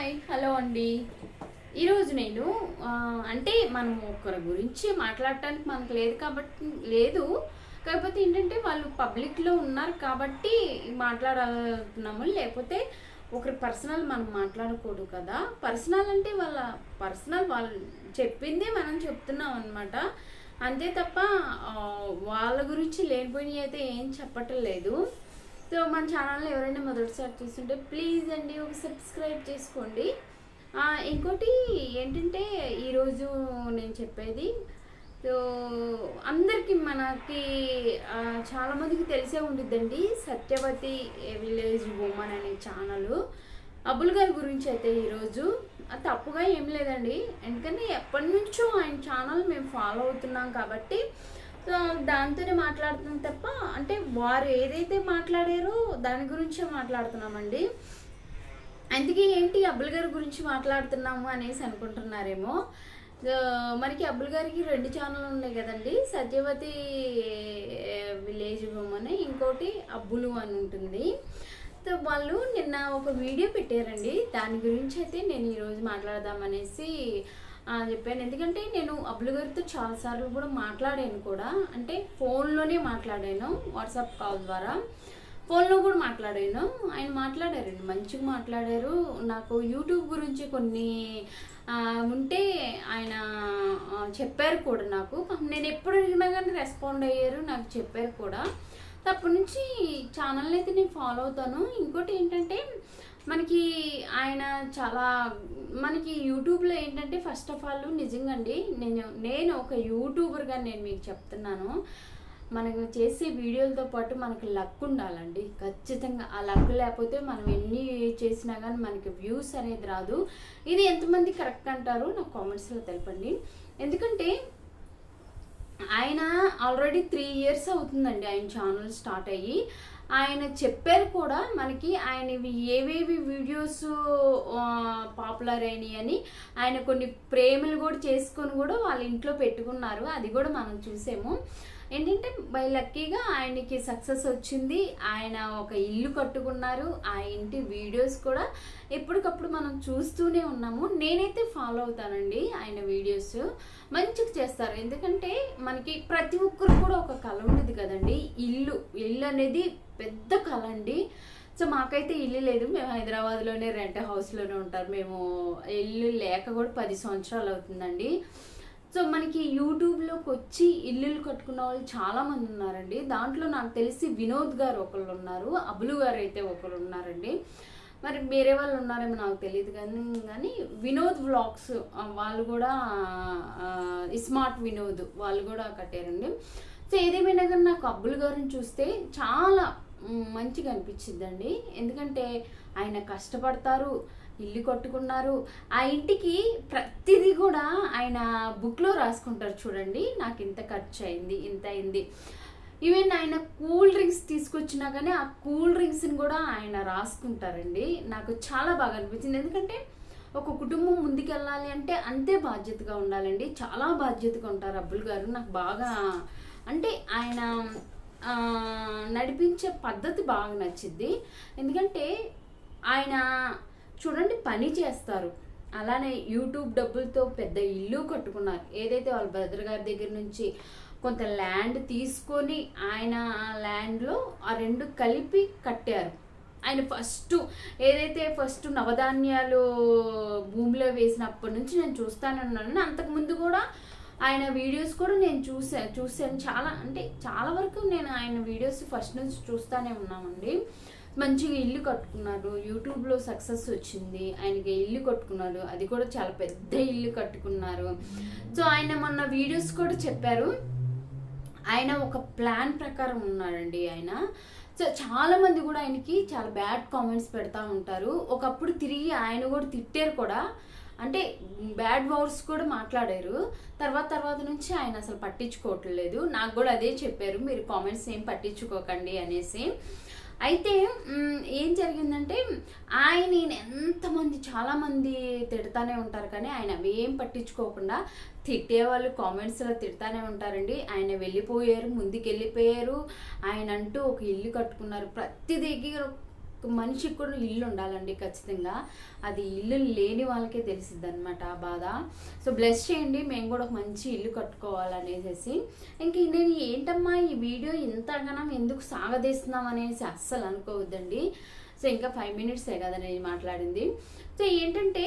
Hi hello అండి. ఈరోజు నేను అంటే మనం ఒకరి గురించి మాట్లాడటానికి మనకు లేదు కాబట్టి లేదు. కాకపోతే ఏంటంటే వాళ్ళు పబ్లిక్లో ఉన్నారు కాబట్టి మాట్లాడాలనుకున్నాము. లేకపోతే ఒకరి పర్సనల్ మనం మాట్లాడకూడదు కదా. పర్సనల్ అంటే వాళ్ళ పర్సనల్ వాళ్ళు చెప్పిందే మనం చెప్తున్నాం అనమాట అంతే తప్ప వాళ్ళ గురించి లేనిపోయినవి అయితే ఏం చెప్పటం లేదు సో మన ఛానల్ని ఎవరైనా మొదటిసారి చూస్తుంటే ప్లీజ్ అండి ఒక సబ్స్క్రైబ్ చేసుకోండి. ఇంకోటి ఏంటంటే ఈరోజు నేను చెప్పేది సో అందరికీ మనకి చాలామందికి తెలిసే ఉండిద్దండి సత్యవతి విలేజ్ ఉమెన్ అనే ఛానల్ అబుల్ గారి గురించి అయితే ఈరోజు అది తప్పుగా ఏం లేదండి. ఎందుకంటే ఎప్పటి నుంచో ఆయన ఛానల్ మేము ఫాలో అవుతున్నాం కాబట్టి సో దాంతోనే మాట్లాడుతున్నాం తప్ప అంటే వారు ఏదైతే మాట్లాడారో దాని గురించే మాట్లాడుతున్నామండి. అందుకే ఏంటి అబ్బుల్ గారి గురించి మాట్లాడుతున్నాము అనేసి అనుకుంటున్నారేమో. మనకి అబ్బుల్ గారికి రెండు ఛానల్ ఉన్నాయి కదండి. సత్యవతి విలేజ్ అని ఇంకోటి అబ్బులు అని ఉంటుంది. సో వాళ్ళు నిన్న ఒక వీడియో పెట్టారండి. దాని గురించి అయితే నేను ఈరోజు మాట్లాడదామనేసి చెప్పాను. ఎందుకంటే నేను అబ్బులు గారితో చాలాసార్లు కూడా మాట్లాడాను కూడా. అంటే ఫోన్లోనే మాట్లాడాను వాట్సాప్ కాల్ ద్వారా. ఫోన్లో కూడా మాట్లాడాను. ఆయన మాట్లాడారండి మంచిగా మాట్లాడారు. నాకు యూట్యూబ్ గురించి కొన్ని ఉంటే ఆయన చెప్పారు కూడా నాకు. నేను ఎప్పుడు అడిగినా కానీ రెస్పాండ్ అయ్యారు నాకు చెప్పారు కూడా. తప్పటి నుంచి ఛానల్ని అయితే నేను ఫాలో అవుతాను. ఇంకోటి ఏంటంటే మనకి ఆయన చాలా మనకి యూట్యూబ్లో ఏంటంటే ఫస్ట్ ఆఫ్ ఆల్ నిజంగా అండి నేను నేను ఒక యూట్యూబర్గా నేను మీకు చెప్తున్నాను. మనకు చేసే వీడియోలతో పాటు మనకి లక్ ఉండాలండి. ఖచ్చితంగా ఆ లక్ లేకపోతే మనం ఎన్ని చేసినా కానీ మనకి వ్యూస్ అనేది రాదు. ఇది ఎంతమంది కరెక్ట్ అంటారు నాకు కామెంట్స్లో తెలపండి. ఎందుకంటే ఆయన ఆల్రెడీ త్రీ ఇయర్స్ అవుతుందండి ఆయన ఛానల్ స్టార్ట్ అయ్యి. ఆయన చెప్పారు కూడా మనకి ఆయన ఏవేవి వీడియోస్ పాపులర్ అయినాయి అని ఆయన కొన్ని ప్రేమలు కూడా చేసుకొని కూడా వాళ్ళ ఇంట్లో పెట్టుకున్నారు. అది కూడా మనం చూసాము. ఏంటంటే బై లక్కీగా ఆయనకి సక్సెస్ వచ్చింది. ఆయన ఒక ఇల్లు కట్టుకున్నారు. ఆ ఇంటి వీడియోస్ కూడా ఎప్పటికప్పుడు మనం చూస్తూనే ఉన్నాము. నేనైతే ఫాలో అవుతానండి ఆయన వీడియోస్ మంచిగా చేస్తారు. ఎందుకంటే మనకి ప్రతి ఒక్కరు కూడా ఒక కళ ఉండేది కదండి. ఇల్లు ఇల్లు అనేది పెద్ద కళ అండి. సో మాకైతే ఇల్లు లేదు. మేము హైదరాబాద్లోనే రెంట్ హౌస్లోనే ఉంటారు. మేము ఇల్లు లేక కూడా పది సంవత్సరాలు అవుతుందండి. సో మనకి యూట్యూబ్లోకి వచ్చి ఇల్లులు కట్టుకున్న వాళ్ళు చాలామంది ఉన్నారండి. దాంట్లో నాకు తెలిసి వినోద్ గారు ఒకళ్ళు ఉన్నారు అబులు గారు అయితే ఒకరు ఉన్నారండి. మరి వేరే వాళ్ళు ఉన్నారేమో నాకు తెలియదు కానీ కానీ వినోద్ వ్లాగ్స్ వాళ్ళు కూడా స్మార్ట్ వినోద్ వాళ్ళు కూడా కట్టారండి. సో ఏదేమైనా కానీ నాకు అబ్బుల్ గారిని చూస్తే చాలా మంచిగా అనిపించిందండి ఎందుకంటే ఆయన కష్టపడతారు ఇల్లు కట్టుకున్నారు. ఆ ఇంటికి ప్రతిదీ కూడా ఆయన బుక్లో రాసుకుంటారు చూడండి. నాకు ఇంత ఖర్చు అయింది ఇంత అయింది. ఈవెన్ ఆయన కూల్ డ్రింక్స్ తీసుకొచ్చినా కానీ ఆ కూల్ డ్రింక్స్ని కూడా ఆయన రాసుకుంటారండి. నాకు చాలా బాగా అనిపించింది. ఎందుకంటే ఒక కుటుంబం ముందుకెళ్ళాలి అంటే అంతే బాధ్యతగా ఉండాలండి. చాలా బాధ్యతగా ఉంటారు అబ్బుల్ గారు. నాకు బాగా అంటే ఆయన నడిపించే పద్ధతి బాగా నచ్చింది. ఎందుకంటే ఆయన చూడండి పని చేస్తారు. అలానే యూట్యూబ్ డబ్బులతో పెద్ద ఇల్లు కట్టుకున్నారు. ఏదైతే వాళ్ళ బ్రదర్ గారి దగ్గర నుంచి కొంత ల్యాండ్ తీసుకొని ఆయన ఆ ల్యాండ్లో ఆ రెండు కలిపి కట్టారు. ఆయన ఫస్ట్ ఏదైతే ఫస్ట్ నవధాన్యాలు భూమిలో వేసినప్పటి నుంచి నేను చూస్తానన్నాను. అంతకుముందు కూడా ఆయన వీడియోస్ కూడా నేను చూసా చూసాను చాలా అంటే చాలా వరకు నేను ఆయన వీడియోస్ ఫస్ట్ నుంచి చూస్తానే ఉన్నామండి. మంచిగా ఇల్లు కట్టుకున్నారు. యూట్యూబ్లో సక్సెస్ వచ్చింది. ఆయనకి ఇల్లు కట్టుకున్నారు. అది కూడా చాలా పెద్ద ఇల్లు కట్టుకున్నారు. సో ఆయన మొన్న వీడియోస్ కూడా చెప్పారు. ఆయన ఒక ప్లాన్ ప్రకారం ఉన్నాడండి ఆయన. సో చాలా మంది కూడా ఆయనకి చాలా బ్యాడ్ కామెంట్స్ పెడతా ఉంటారు. ఒకప్పుడు తిరిగి ఆయన కూడా తిట్టారు కూడా. అంటే బ్యాడ్ వర్డ్స్ కూడా మాట్లాడారు. తర్వాత తర్వాత నుంచి ఆయన అసలు పట్టించుకోవట్లేదు. నాకు కూడా అదే చెప్పారు. మీరు కామెంట్స్ ఏం పట్టించుకోకండి అనేసి. అయితే ఏం జరిగిందంటే ఆయన ఎంతమంది చాలామంది తిడతానే ఉంటారు కానీ ఆయన అవి ఏం పట్టించుకోకుండా తిట్టే వాళ్ళు కామెంట్స్లో తిడతానే ఉంటారండి. ఆయన వెళ్ళిపోయారు ముందుకు వెళ్ళిపోయారు ఆయన అంటూ ఒక ఇల్లు కట్టుకున్నారు. ప్రతి దగ్గర మనిషికి కూడా ఇల్లు ఉండాలండి ఖచ్చితంగా. అది ఇల్లు లేని వాళ్ళకే తెలిసిద్ది అనమాట ఆ బాధ. సో బ్లెస్ చేయండి మేము కూడా ఒక మంచి ఇల్లు కట్టుకోవాలనేసి ఇంక నేను ఏంటమ్మా ఈ వీడియో ఇంతగానం ఎందుకు సాగదీస్తున్నాం అనేసి అస్సలు అనుకోవద్దండి. సో ఇంకా ఫైవ్ మినిట్సే కదా నేను మాట్లాడింది. సో ఏంటంటే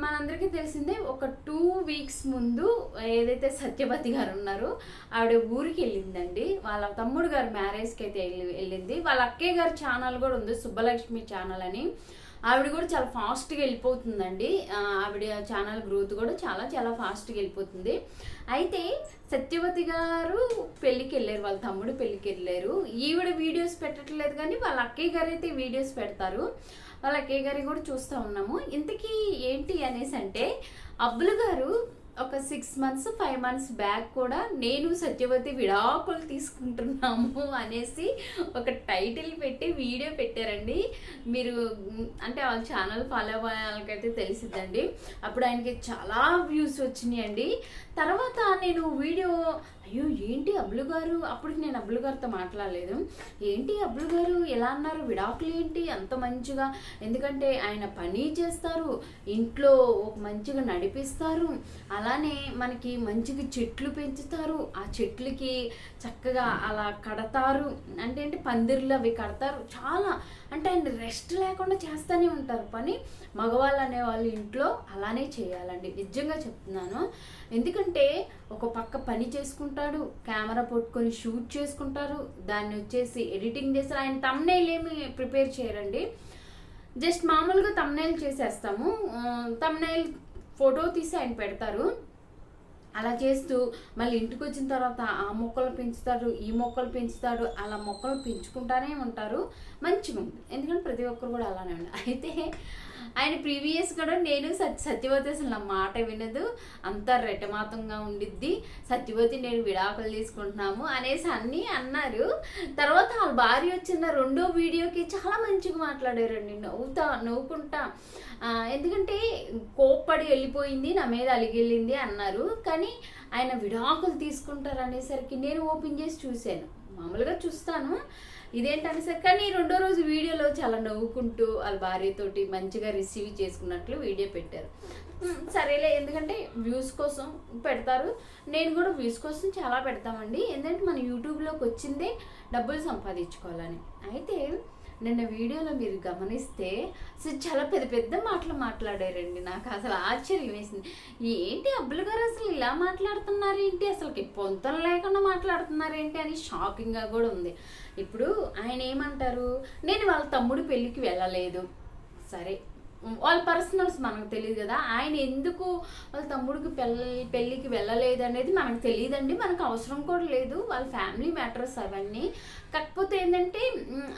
మనందరికీ తెలిసిందే ఒక టూ వీక్స్ ముందు ఏదైతే సత్యవతి గారు ఉన్నారో ఆవిడ ఊరికి వెళ్ళిందండి. వాళ్ళ తమ్ముడు గారు మ్యారేజ్కి అయితే వెళ్ళి వెళ్ళింది. వాళ్ళ అక్కయ్య గారి ఛానల్ కూడా ఉంది సుబ్బలక్ష్మి ఛానల్ అని. ఆవిడ కూడా చాలా ఫాస్ట్గా వెళ్ళిపోతుందండి. ఆవిడ ఛానల్ గ్రోత్ కూడా చాలా చాలా ఫాస్ట్గా వెళ్ళిపోతుంది. అయితే సత్యవతి గారు పెళ్ళికి వెళ్ళారు వాళ్ళ తమ్ముడు పెళ్ళికి వెళ్ళారు. ఈవిడ వీడియోస్ పెట్టట్లేదు కానీ వాళ్ళ అక్కయ్య గారు అయితే వీడియోస్ పెడతారు. వాళ్ళ అక్కయ్య గారి కూడా చూస్తూ ఉన్నాము. ఇంతకీ ఏంటి అనేసి అంటే అబ్బులు గారు ఒక six months five months back కూడా నేను సత్యవతి విడాకులు తీసుకుంటున్నాము అనేసి ఒక టైటిల్ పెట్టి వీడియో పెట్టారండి. మీరు అంటే వాళ్ళ ఛానల్ ఫాలో అయ్యే వాళ్ళకైతే తెలిసిద్దండి. అప్పుడు ఆయనకి చాలా వ్యూస్ వచ్చినాయండి. తర్వాత నేను వీడియో అయ్యో ఏంటి అబ్బులు గారు? అప్పటికి నేను అబ్బులు గారితో మాట్లాడలేదు. ఏంటి అబ్బులు గారు? ఎలా అన్నారు? విడాకులు ఏంటి? అంత మంచిగా? ఎందుకంటే ఆయన పని చేస్తారు. ఇంట్లో ఒక మంచిగా నడిపిస్తారు. అలానే మనకి మంచిగా చెట్లు పెంచుతారు. ఆ చెట్లకి చక్కగా అలా కడతారు. అంటే ఏంటి? పందిర్లు అవి కడతారు. చాలా. అంటే ఆయన రెస్ట్ లేకుండా చేస్తూనే ఉంటారు. పని మగవాళ్ళు అనేవాళ్ళు ఇంట్లో అలానే చేయాలండి. నిజంగా చెప్తున్నాను. ఎందుకంటే ఒక పక్క పని చేసుకుంటాడు కెమెరా పట్టుకొని షూట్ చేసుకుంటారు దాన్ని వచ్చేసి ఎడిటింగ్ చేస్తారు. ఆయన తమ్నైల్ ఏమి ప్రిపేర్ చేయరండి. జస్ట్ మామూలుగా తమ్నైల్ చేసేస్తాము. తమ్నైల్ ఫోటో తీసి ఆయన పెడతారు. అలా చేస్తూ మళ్ళీ ఇంటికి వచ్చిన తర్వాత ఆ మొక్కలు పెంచుతారు ఈ మొక్కలు పెంచుతాడు అలా మొక్కలు పెంచుకుంటానే ఉంటారు. మంచిగా ఉంది ఎందుకంటే ప్రతి ఒక్కరు కూడా అలానే ఉండాలి. అయితే ఆయన ప్రీవియస్ కూడా నేను సత్య సత్యవతి అసలు నా మాట వినదు. అంత రెటమాతంగా ఉండిద్ది. సత్యవతి నేను విడాకులు తీసుకుంటున్నాము అనేసి అన్నీ అన్నారు. తర్వాత వాళ్ళ భార్య వచ్చిన రెండో వీడియోకి చాలా మంచిగా మాట్లాడారండి. నవ్వుతా నవ్వుకుంటా. ఎందుకంటే కోప్పడి వెళ్ళిపోయింది నా మీద అలిగిల్లింది అన్నారు. కానీ ఆయన విడాకులు తీసుకుంటారు అనేసరికి నేను ఓపెన్ చేసి చూశాను. మామూలుగా చూస్తాను. ఇదేంటనేసరికి కానీ రెండో రోజు వీడియోలో చాలా నవ్వుకుంటూ వాళ్ళ భార్యతోటి మంచిగా రిసీవ్ చేసుకున్నట్లు వీడియో పెట్టారు. సరేలే ఎందుకంటే వ్యూస్ కోసం పెడతారు. నేను కూడా వ్యూస్ కోసం చాలా పెడతామండి. ఎందుకంటే మన యూట్యూబ్లోకి వచ్చిందే డబ్బులు సంపాదించుకోవాలని. అయితే నిన్న వీడియోలో మీరు గమనిస్తే అసలు చాలా పెద్ద పెద్ద మాటలు మాట్లాడారండి. నాకు అసలు ఆశ్చర్యం వేసింది. ఏంటి అబ్బులు గారు అసలు ఇలా మాట్లాడుతున్నారేంటి అసలుకి పొంతం లేకుండా మాట్లాడుతున్నారేంటి అని షాకింగ్గా కూడా ఉంది. ఇప్పుడు ఆయన ఏమంటారు? నేను వాళ్ళ తమ్ముడు పెళ్ళికి వెళ్ళలేదు. సరే వాళ్ళ పర్సనల్స్ మనకు తెలియదు కదా. ఆయన ఎందుకు వాళ్ళ తమ్ముడికి పెళ్ళి పెళ్ళికి వెళ్ళలేదు అనేది మనకు తెలియదండి. మనకు అవసరం కూడా లేదు. వాళ్ళ ఫ్యామిలీ మ్యాటర్స్ అవన్నీ. కాకపోతే ఏంటంటే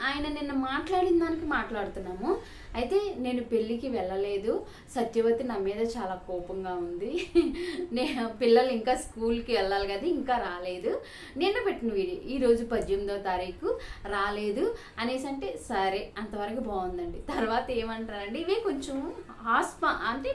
ఆయన నిన్న మాట్లాడిన దానికి మాట్లాడుతున్నాము. అయితే నేను పెళ్ళికి వెళ్ళలేదు. సత్యవతి నా మీద చాలా కోపంగా ఉంది. నేను పిల్లలు ఇంకా స్కూల్కి వెళ్ళాలి కదా ఇంకా రాలేదు. నిన్న పెట్టిన వీడియో ఈరోజు పద్దెనిమిదో తారీఖు రాలేదు అనేసి అంటే సరే అంతవరకు బాగుందండి. తర్వాత ఏమంటారండి ఇవే కొంచెం హాస్ప అంటే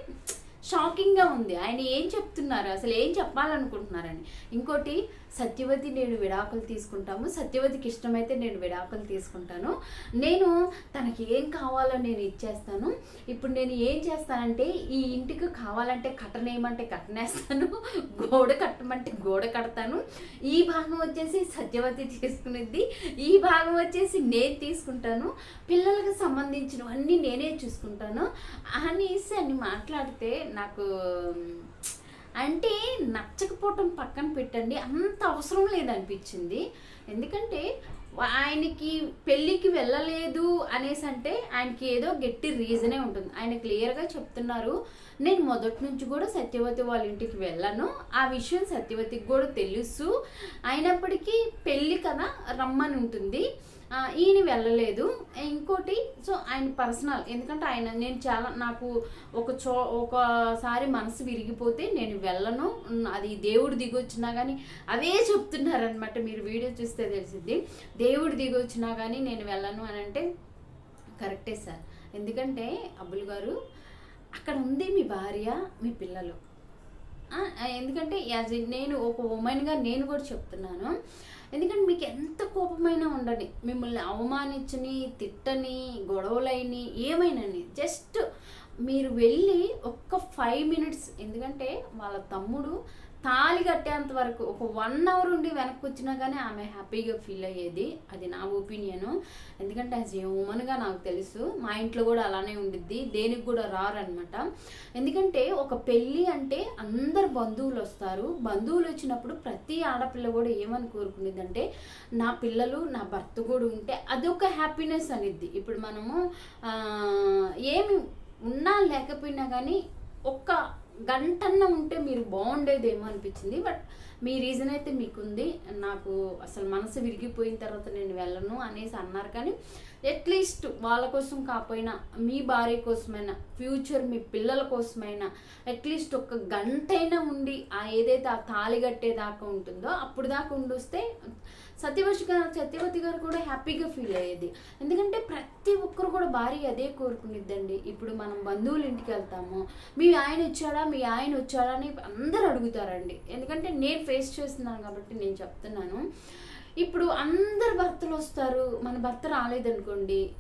షాకింగ్గా ఉంది. ఆయన ఏం చెప్తున్నారు? అసలు ఏం చెప్పాలనుకుంటున్నారని. ఇంకోటి సత్యవతి నేను విడాకులు తీసుకుంటాము. సత్యవతికి ఇష్టమైతే నేను విడాకులు తీసుకుంటాను. నేను తనకి ఏం కావాలో నేను ఇచ్చేస్తాను. ఇప్పుడు నేను ఏం చేస్తానంటే ఈ ఇంటికి కావాలంటే కట్టనేయమంటే కట్టనేస్తాను. గోడ కట్టమంటే గోడ కడతాను. ఈ భాగం వచ్చేసి సత్యవతి తీసుకునేది ఈ భాగం వచ్చేసి నేను తీసుకుంటాను. పిల్లలకు సంబంధించినవన్నీ నేనే చూసుకుంటాను. అనేసి అని మాట్లాడితే నాకు అంటే నచ్చకపోవటం పక్కన పెట్టండి అంత అవసరం లేదనిపించింది. ఎందుకంటే ఆయనకి పెళ్ళికి వెళ్ళలేదు అనేసి అంటే ఆయనకి ఏదో గట్టి రీజనే ఉంటుంది. ఆయన క్లియర్గా చెప్తున్నారు. నేను మొదటి నుంచి కూడా సత్యవతి వాళ్ళ ఇంటికి వెళ్ళను. ఆ విషయం సత్యవతికి కూడా తెలుసు. అయినప్పటికీ పెళ్ళి కదా రమ్మని ఉంటుంది. ఈయన వెళ్ళలేదు. ఇంకోటి సో ఆయన పర్సనల్ ఎందుకంటే ఆయన నేను చాలా నాకు ఒక చో ఒకసారి మనసు విరిగిపోతే నేను వెళ్ళను. అది దేవుడు దిగొచ్చినా కానీ అవే చెప్తున్నారనమాట మీరు వీడియో చూస్తే తెలిసింది దేవుడు దిగొచ్చినా కానీ నేను వెళ్ళను అని అంటే కరెక్టే సార్. ఎందుకంటే అబ్బుల్ గారు అక్కడ ఉంది మీ భార్య మీ పిల్లలు. ఎందుకంటే యాజ్ నేను ఒక ఉమెన్గా నేను కూడా చెప్తున్నాను. ఎందుకంటే మీకు ఎంత కోపమైనా ఉండని మిమ్మల్ని అవమానించని తిట్టని గొడవలైని ఏమైనాని జస్ట్ మీరు వెళ్ళి ఒక్క ఫైవ్ మినిట్స్ ఎందుకంటే వాళ్ళ తమ్ముడు తాళి కట్టేంత వరకు ఒక వన్ అవర్ ఉండి వెనక్కి వచ్చినా కానీ ఆమె హ్యాపీగా ఫీల్ అయ్యేది. అది నా ఒపీనియను. ఎందుకంటే యాజ్ ఏ ఉమెన్గా నాకు తెలుసు మా ఇంట్లో కూడా అలానే ఉండిద్ది దేనికి కూడా రారనమాట ఎందుకంటే ఒక పెళ్ళి అంటే అందరు బంధువులు వస్తారు. బంధువులు వచ్చినప్పుడు ప్రతి ఆడపిల్ల కూడా ఏమని కోరుకునేది అంటే నా పిల్లలు నా భర్త కూడా ఉంటే అదొక హ్యాపీనెస్ అనేది ఇప్పుడు మనము ఏమి ఉన్నా లేకపోయినా కానీ ఒక్క గంటన్న ఉంటే మీరు బాగుండేదేమో అనిపించింది. బట్ మీ రీజన్ అయితే మీకుంది. నాకు అసలు మనసు విరిగిపోయిన తర్వాత నేను వెళ్ళను అనేసి అన్నారు. కానీ అట్లీస్ట్ వాళ్ళ కోసం కాకపోయినా మీ భార్య కోసమైనా ఫ్యూచర్ మీ పిల్లల కోసమైనా అట్లీస్ట్ ఒక గంటైనా ఉండి ఆ ఏదైతే ఆ తాళి కట్టేదాకా ఉంటుందో అప్పుడు దాకా ఉండొస్తే సత్యవతి గారు సత్యవతి గారు కూడా హ్యాపీగా ఫీల్ అయ్యేది. ఎందుకంటే ప్రతి ఒక్కరు కూడా భార్య అదే కోరుకునిద్దండి. ఇప్పుడు మనం బంధువుల ఇంటికి వెళ్తాము. మీ ఆయన వచ్చాడా? మీ ఆయన వచ్చాడా? అని అందరు అడుగుతారండి. ఎందుకంటే నేను ఫేస్ చేస్తున్నాను కాబట్టి నేను చెప్తున్నాను. ఇప్పుడు అందరు భర్తలు వస్తారు. మన భర్త రాలేదనుకోండి.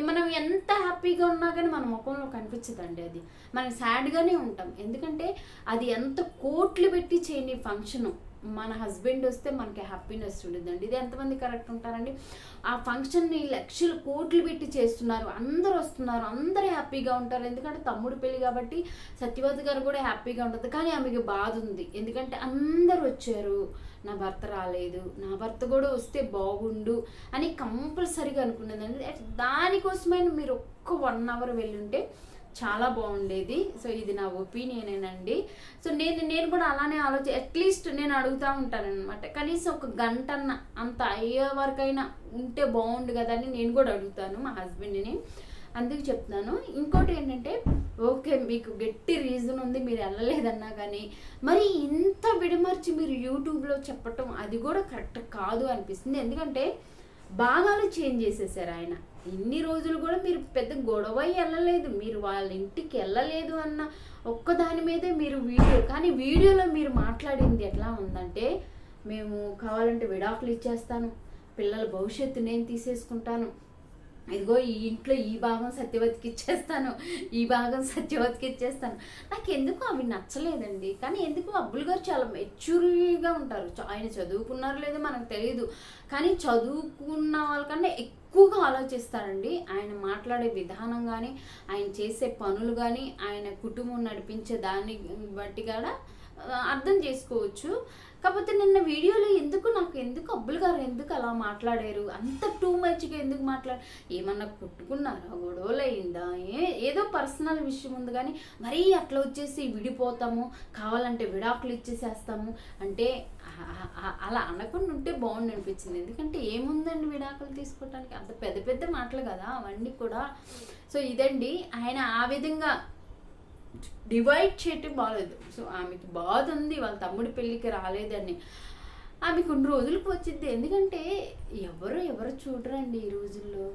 మనం ఎంత హ్యాపీగా ఉన్నా కానీ మన ముఖంలో కనిపించదండి అది. మనం సాడ్గానే ఉంటాం. ఎందుకంటే అది ఎంత కోట్లు పెట్టి చేయని ఫంక్షను. మన హస్బెండ్ వస్తే మనకి హ్యాపీనెస్ ఉండదండి. ఇది ఎంతమంది కరెక్ట్ ఉంటారండి? ఆ ఫంక్షన్ని లక్షలు కోట్లు పెట్టి చేస్తున్నారు. అందరు వస్తున్నారు. అందరూ హ్యాపీగా ఉంటారు. ఎందుకంటే తమ్ముడు పెళ్ళి కాబట్టి సత్యవతి గారు కూడా హ్యాపీగా ఉంటుంది కానీ ఆమెకి బాధ ఉంది. ఎందుకంటే అందరు వచ్చారు. నా భర్త రాలేదు. నా భర్త కూడా వస్తే బాగుండు అని కంపల్సరీగా అనుకున్నదండి దానికోసమైనా మీరు ఒక్క వన్ అవర్ వెళ్ళుంటే చాలా బాగుండేది. సో ఇది నా ఒపీనియనేనండి సో నేను నేను కూడా అలానే ఆలోచి అట్లీస్ట్ నేను అడుగుతూ ఉంటాను అనమాట కనీసం ఒక గంటన్న అంత అయ్యే వరకైనా ఉంటే బాగుండు కదా అని నేను కూడా అడుగుతాను మా హస్బెండ్ని. అందుకు చెప్తున్నాను. ఇంకోటి ఏంటంటే ఓకే మీకు గట్టి రీజన్ ఉంది మీరు వెళ్ళలేదన్నా కానీ మరి ఇంత విడమర్చి మీరు యూట్యూబ్లో చెప్పటం అది కూడా కరెక్ట్ కాదు అనిపిస్తుంది. ఎందుకంటే భాగాలు చేంజ్ చేసేసారు ఆయన. ఇన్ని రోజులు కూడా మీరు పెద్ద గొడవ వెళ్ళలేదు. మీరు వాళ్ళ ఇంటికి వెళ్ళలేదు అన్న ఒక్కదాని మీదే మీరు వీడియో కానీ వీడియోలో మీరు మాట్లాడింది ఎట్లా ఉందంటే మేము కావాలంటే విడాకులు ఇచ్చేస్తాను. పిల్లల భవిష్యత్తు నేను తీసేసుకుంటాను. ఇదిగో ఈ ఇంట్లో ఈ భాగం సత్యవతికి ఇచ్చేస్తాను ఈ భాగం సత్యవతికి ఇచ్చేస్తాను. నాకు ఎందుకు అవి నచ్చలేదండి. కానీ ఎందుకు అబ్బుల్ గారు చాలా మెచ్యూరిగా ఉంటారు. చ- ఆయన చదువుకున్నారో లేదో మనకు తెలియదు కానీ చదువుకున్న వాళ్ళకన్నా ఎక్కువగా ఆలోచిస్తారండి. ఆయన మాట్లాడే విధానం కానీ ఆయన చేసే పనులు కానీ ఆయన కుటుంబం నడిపించే దాన్ని బట్టి కూడా అర్థం చేసుకోవచ్చు. కాకపోతే నిన్న వీడియోలో ఎందుకు నాకు ఎందుకు అబ్బుల్ గారు ఎందుకు అలా మాట్లాడారు? అంత టూ మచ్గా ఎందుకు మాట్లాడారు ఏమన్నా కొట్టుకున్నారా? గొడవలు అయిందా ఏ ఏదో పర్సనల్ విషయం ఉంది కానీ మరీ అట్లా వచ్చేసి విడిపోతాము. కావాలంటే విడాకులు ఇచ్చేసేస్తాము. అంటే అలా అనకుండా ఉంటే బాగుండి అనిపించింది. ఎందుకంటే ఏముందండి విడాకులు తీసుకోవడానికి అంత పెద్ద పెద్ద మాటలు కదా అవన్నీ కూడా. సో ఇదండి. ఆయన ఆ విధంగా డివైడ్ చేయటం బాగాలేదు సో ఆమెకి బాధ ఉంది వాళ్ళ తమ్ముడి పెళ్ళికి రాలేదని. ఆమె కొన్ని రోజులకు వచ్చింది ఎందుకంటే ఎవరు ఎవరు చూడరండి ఈ రోజుల్లో?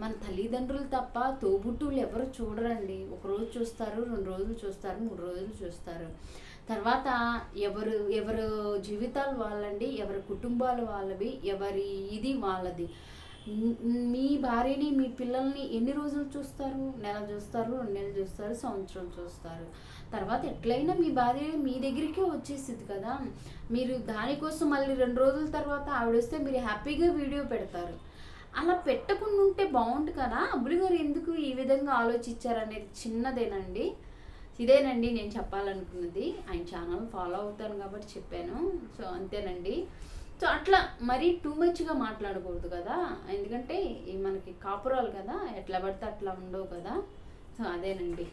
మన తల్లిదండ్రులు తప్ప తోబుట్టువులు ఎవరు చూడరండి? ఒక రోజు చూస్తారు రెండు రోజులు చూస్తారు మూడు రోజులు చూస్తారు. తర్వాత ఎవరు ఎవరు జీవితాలు వాళ్ళండి ఎవరి కుటుంబాలు వాళ్ళవి ఎవరి ఇది వాళ్ళది. మీ భార్యని మీ పిల్లల్ని ఎన్ని రోజులు చూస్తారు? నెల చూస్తారు రెండు నెలలు చూస్తారు సంవత్సరం చూస్తారు. తర్వాత ఎట్లయినా మీ భార్య మీ దగ్గరికే వచ్చేసింది కదా. మీరు దానికోసం మళ్ళీ రెండు రోజుల తర్వాత ఆవిడ వస్తే మీరు హ్యాపీగా వీడియో పెడతారు. అలా పెట్టకుండా ఉంటే బాగుండు కదా. అబ్బులు గారు ఎందుకు ఈ విధంగా ఆలోచించారు అనేది చిన్నదేనండి. ఇదేనండి నేను చెప్పాలనుకున్నది. ఆయన ఛానల్ ఫాలో అవుతాను కాబట్టి చెప్పాను. సో అంతేనండి. సో అట్లా మరీ టూ మచ్గా మాట్లాడకూడదు కదా. ఎందుకంటే ఈ మనకి కాపురాలు కదా. ఎట్లా పడితే అట్లా ఉండవు కదా. సో అదేనండి.